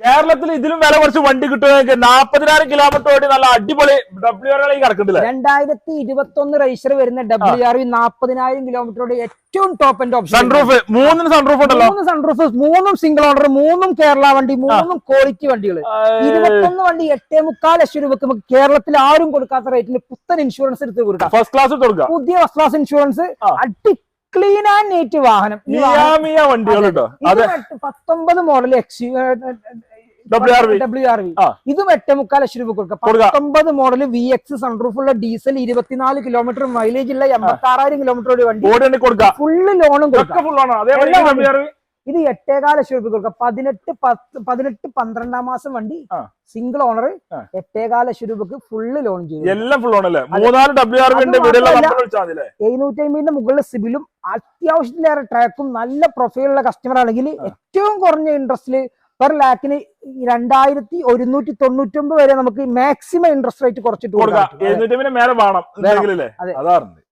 കേരളത്തിൽ ഇതിലും വില കുറച്ച് വണ്ടി കിട്ടുമെങ്കിൽ നാപ്പതിനായിരം കിലോമീറ്റർ ഓടി നല്ല അടിപൊളി ഡബ്ല്യു ആർ കിടക്കുന്നില്ല? രണ്ടായിരത്തി ഇരുപത്തി ഒന്ന് റേസർ വരുന്ന ഡബ്ല്യു ആർ നാപ്പതിനായിരം കിലോമീറ്ററോട് ഏറ്റവും ടോപ്പ് എൻഡ് ഓപ്ഷൻ സൺറൂഫ് മൂന്നിന് സൺറൂഫ് ഉണ്ടല്ലോ. മൂന്ന് സൺറൂഫ് മൂന്നും സിംഗിൾ ഓർഡർ മൂന്നും കേരള വണ്ടി മൂന്നും ക്വാളിറ്റി വണ്ടികൾ ഇരുപത്തൊന്ന് വണ്ടി എട്ടേ മുക്കാൽ ലക്ഷം രൂപക്ക് നമുക്ക് കേരളത്തിൽ ആരും കൊടുക്കാത്ത റേറ്റിന് പുത്തൻ ഇൻഷുറൻസ് എടുത്ത് കൊടുക്കാം. ഫസ്റ്റ് ക്ലാസ് കൊടുക്കുക പുതിയ ഫസ്റ്റ് ക്ലാസ് ഇൻഷുറൻസ് അടി ക്ലീൻ ആൻഡ് നീറ്റ് വാഹനം. പത്തൊമ്പത് മോഡൽ എക്സ് ഇതും എട്ടേ മുക്കാൽ ലക്ഷം രൂപ കൊടുക്കുക കൊടുക്കാം. പത്തൊമ്പത് മോഡൽ വി എക്സ് സൺറൂഫ് ഉള്ള ഡീസൽ ഇരുപത്തിനാല് കിലോമീറ്റർ മൈലേജ് ഉള്ള എൺപത്തി ആറായിരം കിലോമീറ്റർ ഒരു വണ്ടി ഫുള്ള് ലോണും കൊടുക്കുക ഇത് എട്ടേകാല ലക്ഷം രൂപ കൊടുക്കുക പതിനെട്ട് പത്ത് പതിനെട്ട് പന്ത്രണ്ടാം മാസം വണ്ടി. Single owner. എട്ടേകാല ലക്ഷം രൂപക്ക് ഫുള്ള് ലോൺ ചെയ്യും എല്ലാം ഫുൾ ഓണല്ലേ മൂന്നാൽ ഡബ്ല്യു ആർ എഴുന്നൂറ്റി അമ്പതിന്റെ മുകളിൽ സിബിലും അത്യാവശ്യത്തിലേറെ ട്രാക്കും നല്ല പ്രൊഫൈലുള്ള കസ്റ്റമർ ആണെങ്കിൽ ഏറ്റവും കുറഞ്ഞ ഇൻട്രസ്റ്റിൽ പെർ ലാക്കിന് രണ്ടായിരത്തി ഒരുന്നൂറ്റി തൊണ്ണൂറ്റി ഒമ്പത് വരെ നമുക്ക് മാക്സിമം ഇൻട്രസ്റ്റ് റേറ്റ് കുറച്ചിട്ട് കൊടുക്കാം. അതെ.